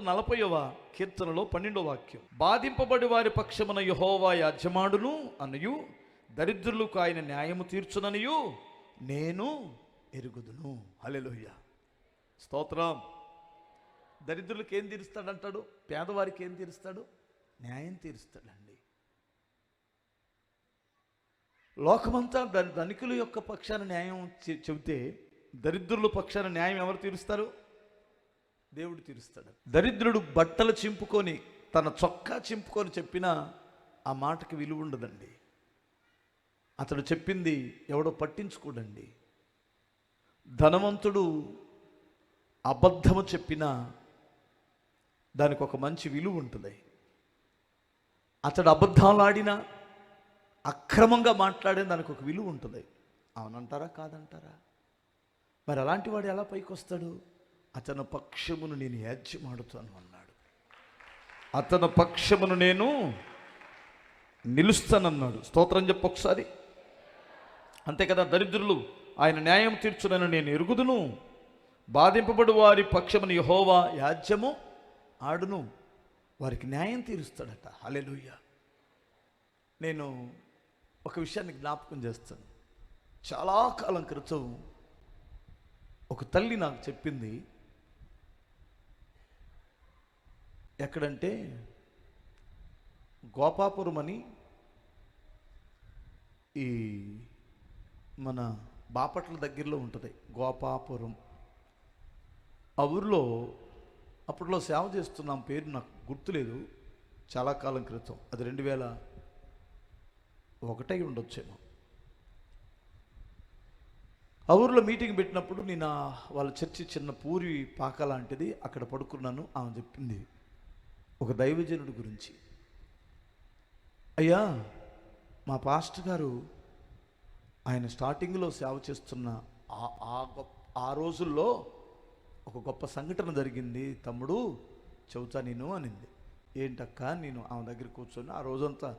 నలభైవ కీర్తనలో పన్నెండో వాక్యం. బాధింపబడి వారి పక్షమున యహోవా యాజమాడును అనయు దరిద్రులకు ఆయన న్యాయము తీర్చుననియు నేను ఎరుగుదును. హల్లెలూయ. స్తోత్రం. దరిద్రులకు ఏం తీరుస్తాడంటాడు? పేదవారికి ఏం తీరుస్తాడు? న్యాయం తీరుస్తాడండి. లోకమంతా ధనికుల యొక్క పక్షాన న్యాయం చెబితే దరిద్రుల పక్షాన న్యాయం ఎవరు తీరుస్తారు? దేవుడు తీరుస్తాడు. దరిద్రుడు బట్టలు చింపుకొని తన చొక్కా చింపుకొని చెప్పినా ఆ మాటకి విలువ ఉండదండి. అతడు చెప్పింది ఎవడో పట్టించుకోడండి. ధనవంతుడు అబద్ధము చెప్పినా దానికి ఒక మంచి విలువ ఉంటుంది. అతడు అబద్ధాలు ఆడినా అక్రమంగా మాట్లాడిన దానికి ఒక విలువ ఉంటుంది. అవునంటారా కాదంటారా? మరి అలాంటి వాడు ఎలా పైకి వస్తాడు అతని పక్షమును నేను యాజ్యమాడుతాను అన్నాడు. అతని పక్షమును నేను నిలుస్తానన్నాడు. స్తోత్రం చెప్పు ఒకసారి. అంతే కదా దరిద్రులు ఆయన న్యాయం తీర్చునని నేను ఎరుగుదును. బాధింపబడు వారి పక్షమును యహోవా యాజ్యము ఆడును. వారికి న్యాయం తీరుస్తాడట. అలెలుయ్య నేను ఒక విషయాన్ని జ్ఞాపకం చేస్తాను. చాలా కాలం క్రితం ఒక తల్లి నాకు చెప్పింది ఎక్కడంటే గోపాపురం అని ఈ మన బాపట్ల దగ్గరలో ఉంటుంది గోపాపురం. ఆ ఊరిలో అప్పట్లో సేవ చేస్తున్నాం పేరు నాకు గుర్తులేదు చాలా కాలం క్రితం. అది రెండు వేల ఒకటై ఉండొచ్చేమో. ఆ ఊర్లో మీటింగ్ పెట్టినప్పుడు నేను వాళ్ళ చర్చి చిన్న పూరి పాక లాంటిది అక్కడ పడుకున్నాను ఆమె చెప్పింది. ఒక దైవజనుడి గురించి. అయ్యా మా పాస్టర్ గారు ఆయన స్టార్టింగ్లో సేవ చేస్తున్న ఆ- ఆ గొప్ప ఆ రోజుల్లో ఒక గొప్ప సంఘటన జరిగింది. తమ్ముడు చెబుతా నేను అనింది. ఏంటక్క నేను ఆమె దగ్గర కూర్చొని ఆ రోజంతా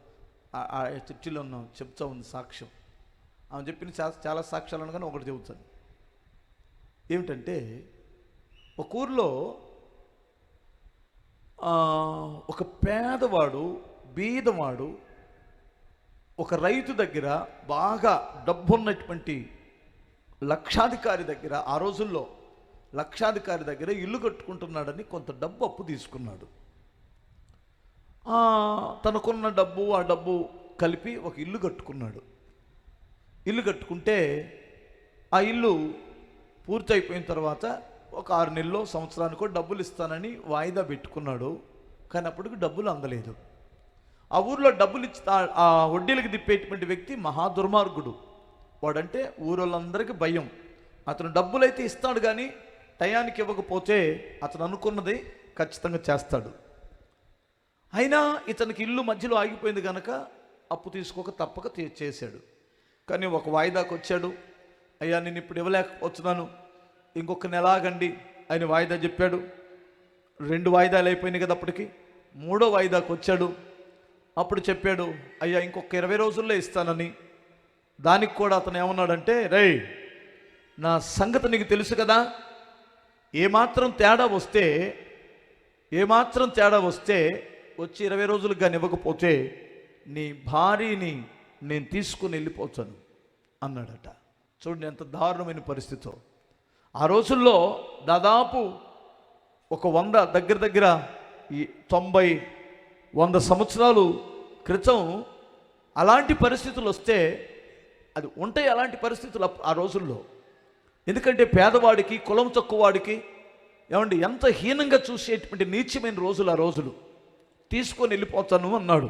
ఆ- ఆ చర్చిలో ఉన్నాం చెప్తా ఉంది సాక్ష్యం. ఆమె చెప్పిన చాలా సాక్ష్యాలు అనగానే ఒకటి చెబుతాను. ఏమిటంటే ఒక ఊర్లో ఒక పేదవాడు బీదవాడు ఒక రైతు దగ్గర బాగా డబ్బున్నటువంటి లక్షాధికారి దగ్గర ఆ రోజుల్లో లక్షాధికారి దగ్గర ఇల్లు కట్టుకుంటున్నాడని కొంత డబ్బు అప్పు తీసుకున్నాడు. తనకున్న డబ్బు ఆ డబ్బు కలిపి ఒక ఇల్లు కట్టుకున్నాడు. ఇల్లు కట్టుకుంటే ఆ ఇల్లు పూర్తయిపోయిన తర్వాత ఒక ఆరు నెలలో సంవత్సరానికో డబ్బులు ఇస్తానని వాయిదా పెట్టుకున్నాడు. కానీ అప్పటికి డబ్బులు అందలేదు. ఆ ఊర్లో డబ్బులు ఇచ్చి ఆ- వడ్డీలకు తిప్పేటువంటి వ్యక్తి మహా దుర్మార్గుడు వాడంటే ఊరోళ్ళందరికీ భయం. అతను డబ్బులైతే ఇస్తాడు కానీ టయానికి ఇవ్వకపోతే అతను అనుకున్నది ఖచ్చితంగా చేస్తాడు. అయినా ఇతనికి ఇల్లు మధ్యలో ఆగిపోయింది కనుక అప్పు తీసుకోక తప్పక చేశాడు. కానీ ఒక వాయిదాకు వచ్చాడు అయ్యా నేను ఇప్పుడు ఇవ్వలేకపోతున్నాను. ఇంకొక నెలాగండి ఆయన వాయిదా చెప్పాడు. రెండు వాయిదాలు అయిపోయినాయి కదా అప్పటికి. మూడో వాయిదాకు వచ్చాడు. అప్పుడు చెప్పాడు అయ్యా ఇంకొక ఇరవై రోజుల్లో ఇస్తానని. దానికి కూడా అతను ఏమన్నాడంటే రే నా సంగతి నీకు తెలుసు కదా. ఏమాత్రం తేడా వస్తే ఏమాత్రం తేడా వస్తే వచ్చి ఇరవై రోజులకు కానీ ఇవ్వకపోతే నీ భార్యని నేను తీసుకుని వెళ్ళిపోతాను అన్నాడట. చూడండి ఎంత దారుణమైన పరిస్థితితో ఆ రోజుల్లో దాదాపు ఒక వంద దగ్గర దగ్గర ఈ తొంభై వంద సంవత్సరాలు క్రితం అలాంటి పరిస్థితులు వస్తే అది ఉంటాయి అలాంటి పరిస్థితులు అప్- ఆ రోజుల్లో. ఎందుకంటే పేదవాడికి కులం తక్కువ వాడికి ఏమండి ఎంత హీనంగా చూసేటువంటి నీచమైన రోజులు ఆ రోజులు. తీసుకొని వెళ్ళిపోతాను అన్నాడు.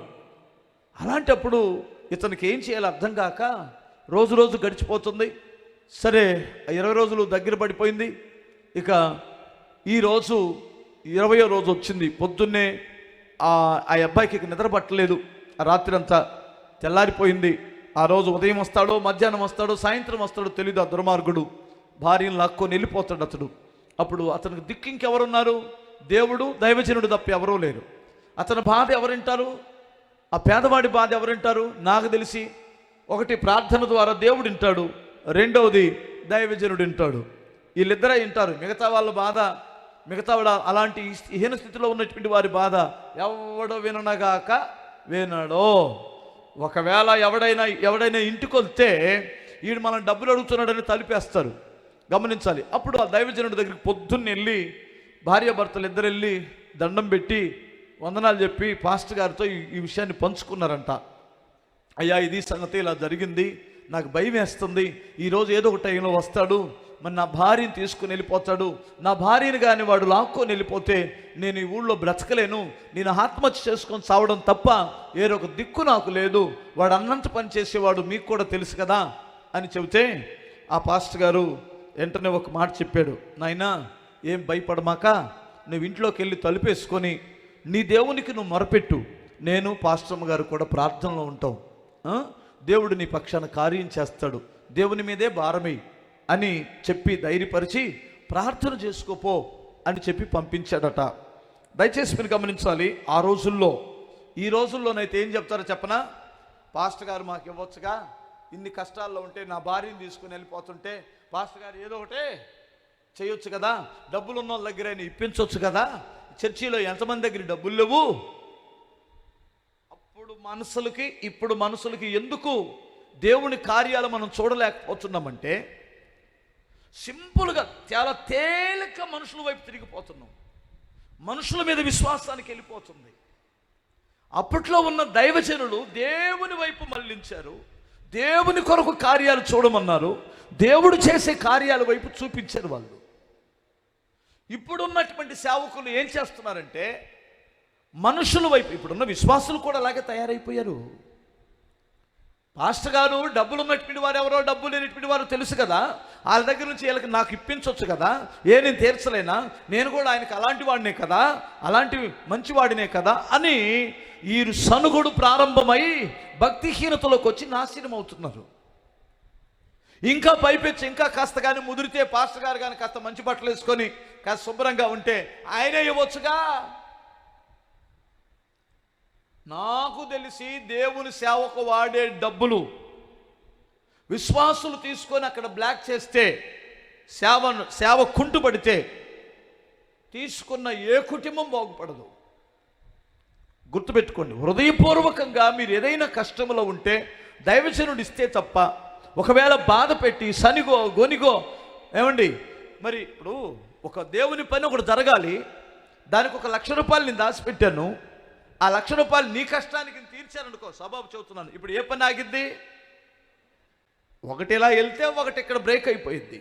అలాంటప్పుడు ఇతనికి ఏం చేయాలో అర్థం కాక రోజు రోజు గడిచిపోతుంది. సరే ఇరవై రోజులు దగ్గర పడిపోయింది. ఇక ఈరోజు ఇరవయో రోజు వచ్చింది. పొద్దున్నే ఆ ఆ అబ్బాయికి ఇక నిద్ర పట్టలేదు. ఆ రాత్రి అంతా తెల్లారిపోయింది. ఆ రోజు ఉదయం వస్తాడో మధ్యాహ్నం వస్తాడో సాయంత్రం వస్తాడో తెలియదు ఆ దుర్మార్గుడు. భార్యను లాక్కొని వెళ్ళిపోతాడు అతడు. అప్పుడు అతనికి దిక్కు ఇంకెవరున్నారు? దేవుడు దైవజనుడు తప్ప ఎవరూ లేరు. అతని బాధ ఎవరింటారు? ఆ పేదవాడి బాధ ఎవరింటారు? నాకు తెలిసి ఒకటి ప్రార్థన ద్వారా దేవుడు వింటాడు. రెండవది దైవజనుడు వింటాడు. వీళ్ళిద్దరే వింటారు. మిగతా వాళ్ళ బాధ మిగతా అలాంటి హీన స్థితిలో ఉన్నటువంటి వారి బాధ ఎవడు విననగాక వినడో. ఒకవేళ ఎవడైనా ఎవడైనా ఇంటికి వస్తే వీడు మనం డబ్బులు అడుగుతున్నాడని తలిపేస్తారు. గమనించాలి. అప్పుడు ఆ దైవజనుడి దగ్గరికి పొద్దున్న వెళ్ళి భార్యాభర్తలు ఇద్దరు వెళ్ళి దండం పెట్టి వందనాలు చెప్పి పాస్టర్ గారితో ఈ విషయాన్ని పంచుకున్నారంట. అయ్యా ఇది సంగతి ఇలా జరిగింది. నాకు భయం వేస్తుంది. ఈరోజు ఏదో ఒక టైంలో వస్తాడు. మరి నా భార్యని తీసుకుని వెళ్ళిపోతాడు. నా భార్యని కానీ వాడు లాక్కొని వెళ్ళిపోతే నేను ఈ ఊళ్ళో బ్రతకలేను. నేను ఆత్మహత్య చేసుకొని చావడం తప్ప వేరొక దిక్కు నాకు లేదు. వాడు అన్నంత పని చేసేవాడు మీకు కూడా తెలుసు కదా అని చెబితే ఆ పాస్టర్ గారు వెంటనే ఒక మాట చెప్పాడు. నాయనా ఏం భయపడమాక? నువ్వు ఇంట్లోకి వెళ్ళి తలుపేసుకొని నీ దేవునికి నువ్వు మొరపెట్టు. నేను పాస్టమ్ గారు కూడా ప్రార్థనలో ఉంటాం. దేవుడు నీ పక్షాన కార్యం చేస్తాడు. దేవుని మీదే భారమే అని చెప్పి ధైర్యపరిచి ప్రార్థన చేసుకోపో అని చెప్పి పంపించాడట. దయచేసి మీరు గమనించాలి ఆ రోజుల్లో ఈ రోజుల్లోనైతే ఏం చెప్తారో చెప్పనా? పాస్టర్ గారు మాకు ఇవ్వచ్చుగా. ఇన్ని కష్టాల్లో ఉంటే నా భార్యని తీసుకుని వెళ్ళిపోతుంటే పాస్టర్ గారు ఏదో ఒకటే చేయొచ్చు కదా. డబ్బులు ఉన్న వాళ్ళ దగ్గర అయినా ఇప్పించవచ్చు కదా. చర్చిలో ఎంతమంది దగ్గర డబ్బులు లేవు? మనసులకి ఇప్పుడు మనసులకి ఎందుకు దేవుని కార్యాలు మనం చూడలేకపోతున్నామంటే సింపుల్గా చాలా తేలిక మనుషుల వైపు తిరిగిపోతున్నాం. మనుషుల మీద విశ్వాసానికి వెళ్ళిపోతుంది. అప్పట్లో ఉన్న దైవజనులు దేవుని వైపు మళ్ళించారు. దేవుని కొరకు కార్యాలు చూడమన్నారు. దేవుడు చేసే కార్యాల వైపు చూపించారు వాళ్ళు. ఇప్పుడున్నటువంటి సేవకులు ఏం చేస్తున్నారంటే మనుషుల వైపు ఇప్పుడున్న విశ్వాసులు కూడా అలాగే తయారైపోయారు. పాస్టర్ గారు డబ్బులు ఉన్నటువంటి వారు ఎవరో డబ్బులు లేనటువంటి వారు తెలుసు కదా. వాళ్ళ దగ్గర నుంచి వీళ్ళకి నాకు ఇప్పించవచ్చు కదా. ఏ నేను తీర్చలేనా? నేను కూడా ఆయనకి అలాంటి వాడినే కదా. అలాంటి మంచివాడినే కదా అని ఈ సనుగుడు ప్రారంభమై భక్తిహీనతలోకి వచ్చి నాశనం అవుతున్నారు. ఇంకా పైపెచ్చి ఇంకా కాస్త కానీ ముదిరితే పాస్టర్ గారు కానీ కాస్త మంచి బట్టలు వేసుకొని కాస్త శుభ్రంగా ఉంటే ఆయనే ఇవ్వచ్చుగా. నాకు తెలిసి దేవుని సేవకు వాడే డబ్బులు విశ్వాసులు తీసుకొని అక్కడ బ్లాక్ చేస్తే సేవ సేవ కుంటుపడితే తీసుకున్న ఏ కుటుంబం బాగుపడదు. గుర్తుపెట్టుకోండి హృదయపూర్వకంగా మీరు ఏదైనా కష్టంలో ఉంటే దైవజనుడు ఇస్తే తప్ప ఒకవేళ బాధ పెట్టి సనిగో గొనిగో ఏమండి? మరి ఇప్పుడు ఒక దేవుని పని ఒకటి జరగాలి దానికి ఒక లక్ష రూపాయలు నేను దాచిపెట్టాను ఆ లక్ష రూపాయలు నీ కష్టానికి తీర్చారనుకో సబాబు చెబుతున్నాను. ఇప్పుడు ఏ పని ఆగిద్ది? ఒకటి ఇలా వెళ్తే ఒకటి ఇక్కడ బ్రేక్ అయిపోయింది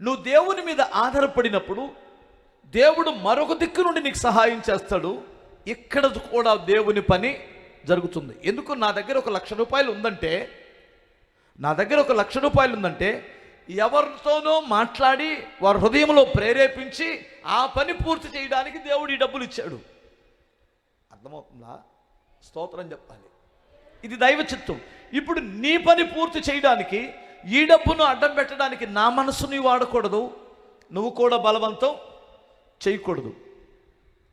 నువ్వు దేవుని మీద ఆధారపడినప్పుడు దేవుడు మరొక దిక్కు నుండి నీకు సహాయం చేస్తాడు. ఇక్కడ కూడా దేవుని పని జరుగుతుంది. ఎందుకు నా దగ్గర ఒక లక్ష రూపాయలు ఉందంటే నా దగ్గర ఒక లక్ష రూపాయలు ఉందంటే ఎవరితోనో మాట్లాడి వారి హృదయంలో ప్రేరేపించి ఆ పని పూర్తి చేయడానికి దేవుడు ఈ డబ్బులు ఇచ్చాడు. అర్థమవుతుందా? స్తోత్రం చెప్పాలి. ఇది దైవ చిత్తం ఇప్పుడు నీ పని పూర్తి చేయడానికి ఈ డబ్బును అడ్డం పెట్టడానికి నా మనసుని వాడకూడదు. నువ్వు కూడా బలవంతం చేయకూడదు.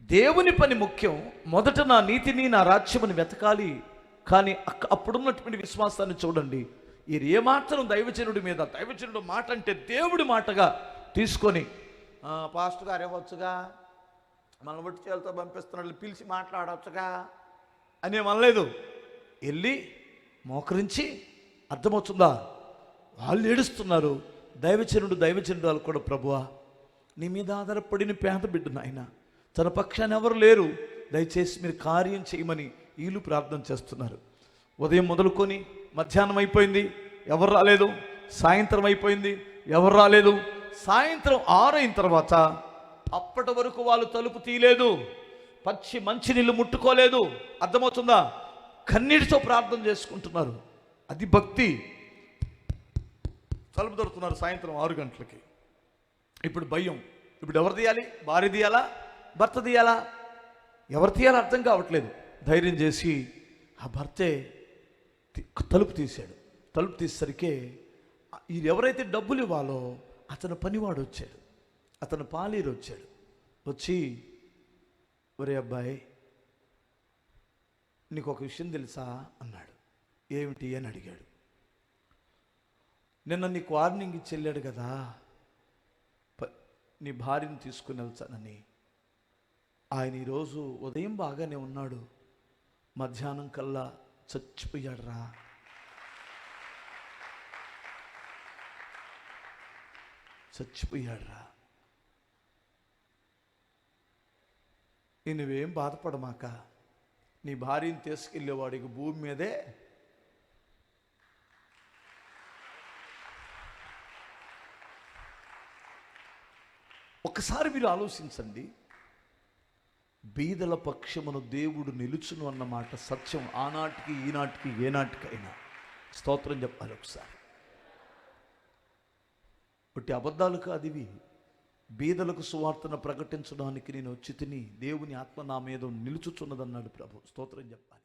దేవుని పని ముఖ్యం. మొదట నా నీతిని నా రాజ్యముని వెతకాలి. కానీ అక్క- అప్పుడున్నటువంటి విశ్వాసాన్ని చూడండి. ఈ ఏమాత్రం దైవజనుడి మీద దైవజనుడు మాట అంటే దేవుడి మాటగా తీసుకొని పాస్టర్ గారు ఇవ్వచ్చుగా మన ఒట్టి పంపిస్తున్నాడు పిలిచి మాట్లాడవచ్చుగా? అని అనలేదు వెళ్ళి మోకరించి అర్థమవుతుందా? వాళ్ళు ఏడుస్తున్నారు. దైవచనుడు దైవచనుడు వాళ్ళు కూడా ప్రభువా నీ మీద ఆధారపడిన పేద బిడ్డ నాయన తన పక్షాన ఎవరు లేరు. దయచేసి మీరు కార్యం చేయమని వీళ్ళు ప్రార్థన చేస్తున్నారు. ఉదయం మొదలుకొని మధ్యాహ్నం అయిపోయింది. ఎవరు రాలేదు? సాయంత్రం అయిపోయింది. ఎవరు రాలేదు? సాయంత్రం ఆరైన తర్వాత అప్పటి వరకు వాళ్ళు తలుపు తీయలేదు. పచ్చి మంచి నీళ్ళు ముట్టుకోలేదు. అర్థమవుతుందా? కన్నీటితో ప్రార్థన చేసుకుంటున్నారు. అది భక్తి. తలుపు దొరుకుతున్నారు సాయంత్రం ఆరు గంటలకి. ఇప్పుడు భయం. ఇప్పుడు ఎవరు తీయాలి? భార్య తీయాలా? భర్త తీయాలా? ఎవరు తీయాలో అర్థం కావట్లేదు. ధైర్యం చేసి ఆ భర్తే తలుపు తీశాడు. తలుపు తీసేసరికి ఎవరైతే డబ్బులు ఇవ్వాలో అతను పనివాడు వచ్చాడు. అతను పాలీరు వచ్చాడు. వచ్చి ఒరే అబ్బాయి నీకు ఒక విషయం తెలుసా? అన్నాడు. ఏమిటి? అని అడిగాడు. నిన్న నీకు వార్నింగ్ ఇచ్చి వెళ్ళాడు కదా ప- నీ భార్యను తీసుకుని వెళ్తానని. ఆయన ఈరోజు ఉదయం బాగానే ఉన్నాడు మధ్యాహ్నం కల్లా చచ్చిపోయాడు రా చచ్చిపోయాడు రా నువ్వేం బాధపడమాక? నీ భార్యను తీసుకెళ్ళేవాడికి భూమి మీదే ఒకసారి మీరు ఆలోచించండి. బీదల పక్షమును దేవుడు నిలుచును అన్నమాట సత్యం ఆనాటికి ఈనాటికి ఏనాటికైనా. స్తోత్రం చెప్పాలి ఒకసారి. ఒకటి అబద్ధాలు కాదు ఇవి. బీదలకు సువార్తను ప్రకటించడానికి నేను చితిని దేవుని ఆత్మ నా మీద నిలుచుచున్నదన్నాడు ప్రభు. స్తోత్రం చెప్పాలి.